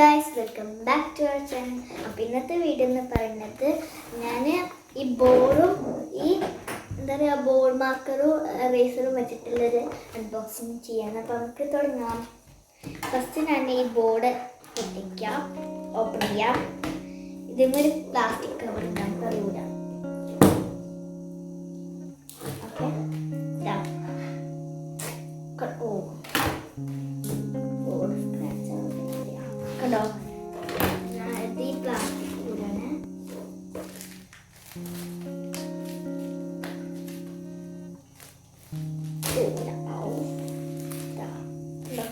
Guys welcome back to our channel അപ്പം ഇന്നത്തെ video എന്ന് പറയുന്നത് ഞാൻ ഈ ബോർഡും ഈ എന്താ പറയുക ബോൾ മാർക്കറും റേസറും വെച്ചിട്ടുള്ളൊരു അൺബോക്സിങ് ചെയ്യാണ് അപ്പോൾ നമുക്ക് തുടങ്ങാം. ഫസ്റ്റ് ഞാൻ ഈ ബോർഡ് പൊട്ടിക്കാം ഓപ്പൺ ചെയ്യാം. ഇതിമൊരു പ്ലാസ്റ്റിക് കവർ ഉണ്ടാകും ഇല്ല, auf. Da. da.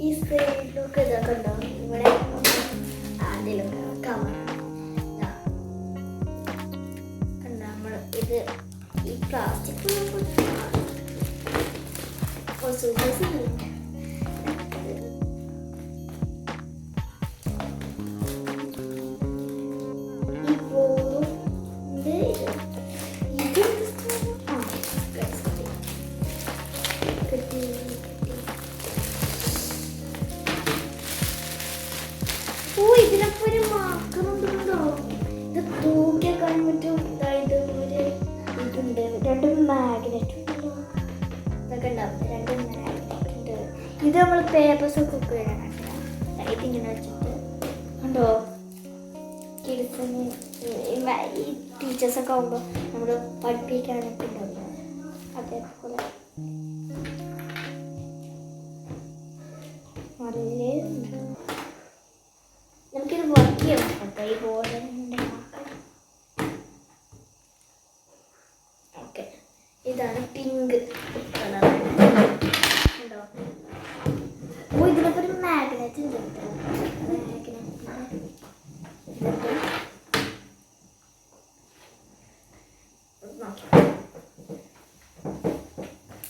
ഈ സൈഡിലൊക്കെ ഇതൊക്കെ ഉണ്ടാവും ഇവിടെ അതിലൊക്കെ കവർ നമ്മൾ ഇത് ഈ പ്ലാസ്റ്റിക് ഈ നമ്മൾ പേപ്പേഴ്സ് ഒക്കെ കുക്ക് ചെയ്യാനാണ് ഇങ്ങനെ വെച്ചിട്ട് ഉണ്ടോ? കിഡ്സിന് ഈ ടീച്ചേഴ്സൊക്കെ ആകുമ്പോൾ നമ്മൾ പഠിപ്പിക്കാനൊക്കെ ഉണ്ടാവില്ല അതേപോലെ നല്ല നമുക്കിത് വർക്ക് ചെയ്യാൻ കേട്ടോ ഈ ബോർഡ് ഓക്കെ ഇതാണ് പിങ്ക് കളറാണ്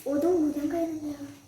오동 우장 가야 돼요.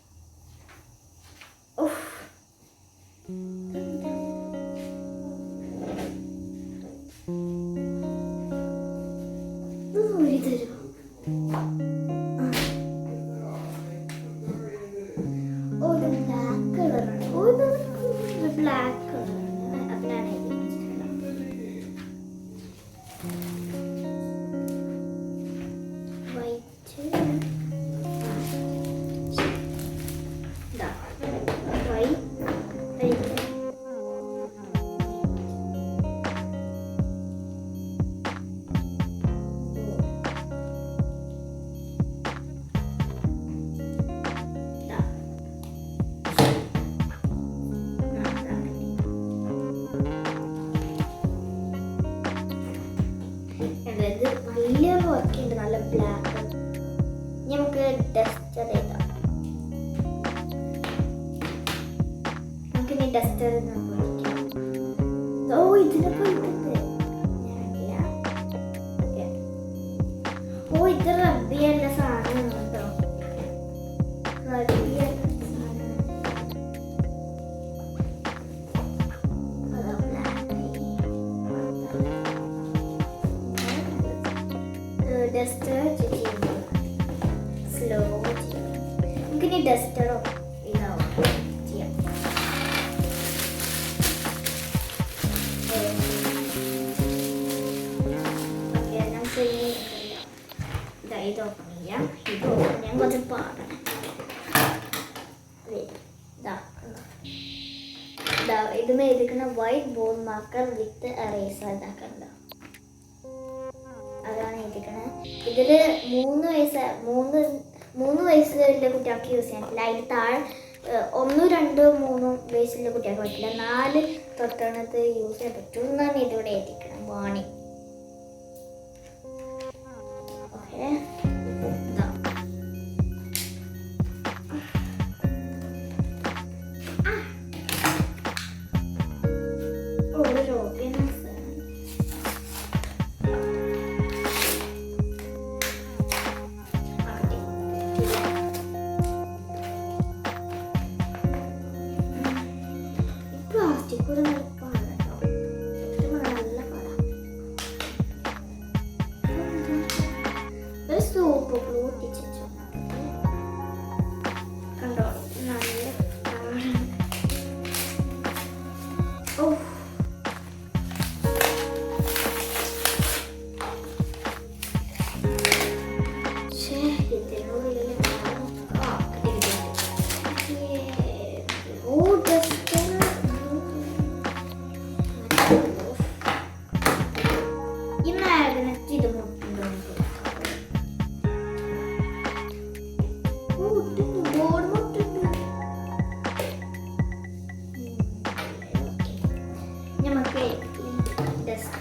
ബ്ലാക്ക് നമുക്ക് ഡസ്റ്റർ ചെയ്താം. നമുക്ക് ഇനി ഡസ്റ്റർ ഓ ഇതിനൊക്കെ ഇതാ ഓപ്പൺ ചെയ്യാം ഇത് ഓപ്പൺ ചെയ്യാൻ കുറച്ച് ഇതാ എഴുതിക്കുന്ന white board marker with eraser ഇതാക്കണ്ട അതാണ് എഴുതിക്കണത് ഇതിൽ മൂന്ന് വയസ്സ് മൂന്ന് മൂന്ന് വയസ്സിലുള്ള കുട്ടികൾക്ക് യൂസ് ചെയ്യാൻ പറ്റില്ല അതിന് താഴെ ഒന്നും രണ്ടോ മൂന്നോ വയസ്സുള്ള കുട്ടികൾക്ക് പറ്റില്ല നാല് തൊട്ടണത് യൂസ് ചെയ്യാൻ പറ്റും എന്നാണ് ഇതിവിടെ എഴുതിക്കണം വാണി ഓക്കെ ഇതാ ഓ ഒരു ഓർഗനൈസർ പ്ലാസ്റ്റിക് കൂടെ നടപ്പാണ് ഈ ഡസ്റ്റർ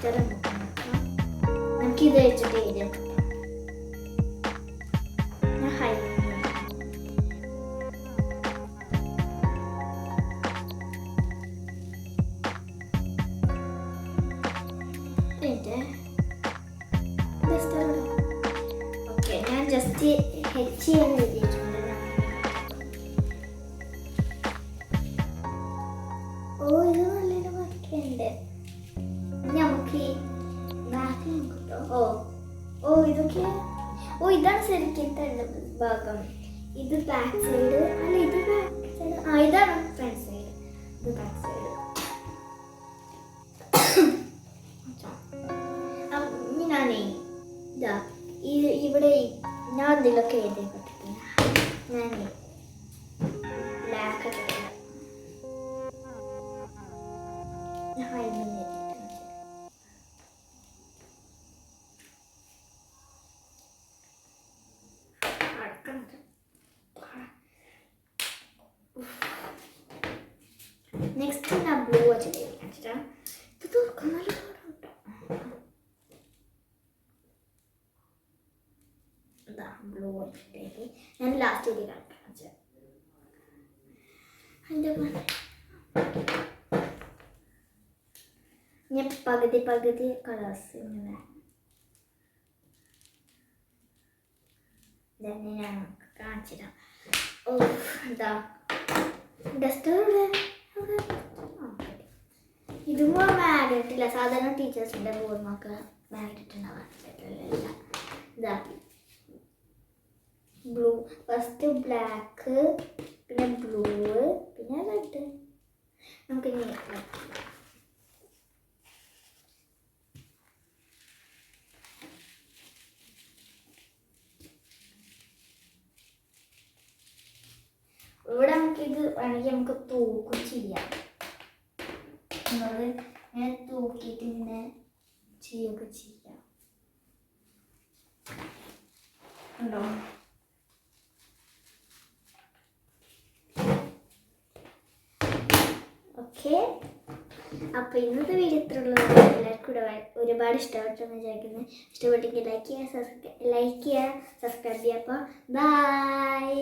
നമുക്ക് ഇത് വെച്ചിട്ട് എഴുതാം ഞാൻ ഹൈ ഓക്കെ ഞാൻ ജസ്റ്റ് ഹെച്ച് ചെയ്യാൻ എഴുതിയിട്ടുണ്ട് ഓ ഓ ഇതൊക്കെ ഓ ഇതാണ് ശരിക്കത്തെ ഭാഗം. ഇത് ബാക്ക് സൈഡ് അല്ല ഇത് ബാക്ക് സൈഡ് ആ ഇതാണ് ഫ്രണ്ട് സൈഡ് ഇത് ബാക്ക് സൈഡ് ഞാനേ ഇതാ ഈ ഇവിടെ ഞാൻ ഇതിലൊക്കെ എഴുതി പറ്റില്ല ഞാനേ നെക്സ്റ്റ് ഞാൻ ബ്ലൂ വെച്ചിട്ട് കാണിച്ചിട്ടാ ഇത് തുറക്കാൻ നല്ല ബ്ലൂ വെച്ചിട്ടേക്ക് ഞാൻ ലാസ്റ്റ് ഇത് കാണിക്കാം എന്റെ ഞാൻ പകുതി പകുതി കളേഴ്സ് ഇങ്ങനെ ഞാൻ കാണിച്ചിടാം ഓ എന്താ ഡസ്റ്റർ ഇതും മാഗിട്ടില്ല സാധാരണ ടീച്ചേഴ്സിന്റെ ബോർഡ്മൊക്കെ മാഗിട്ടുണ്ടാവാൻ പറ്റില്ല ഇതാ. ബ്ലൂ ഫസ്റ്റ് ബ്ലാക്ക് പിന്നെ ബ്ലൂ പിന്നെ റെഡ് നമുക്ക് ഇവിടെ നമുക്ക് ഇത് വേണമെങ്കിൽ നമുക്ക് തൂക്കും ചെയ്യാം. നമ്മൾ ഇങ്ങനെ തൂക്കിയിട്ട് ഇങ്ങനെ ചെയ്യുകയൊക്കെ ചെയ്യാം. ഉണ്ടോ? ഓക്കെ. അപ്പോൾ ഇന്നത്തെ വീഡിയോ ഇത്രയുള്ളത് എല്ലാവർക്കും കൂടെ ഒരുപാട് ഇഷ്ടപ്പെട്ടെന്ന് വിചാരിക്കുന്നത് ഇഷ്ടപ്പെട്ടെങ്കിൽ ലൈക്ക് ചെയ്യുക സബ്സ്ക്രൈബ് ലൈക്ക് ചെയ്യുക സബ്സ്ക്രൈബ് ചെയ്യുക. അപ്പോൾ ബൈ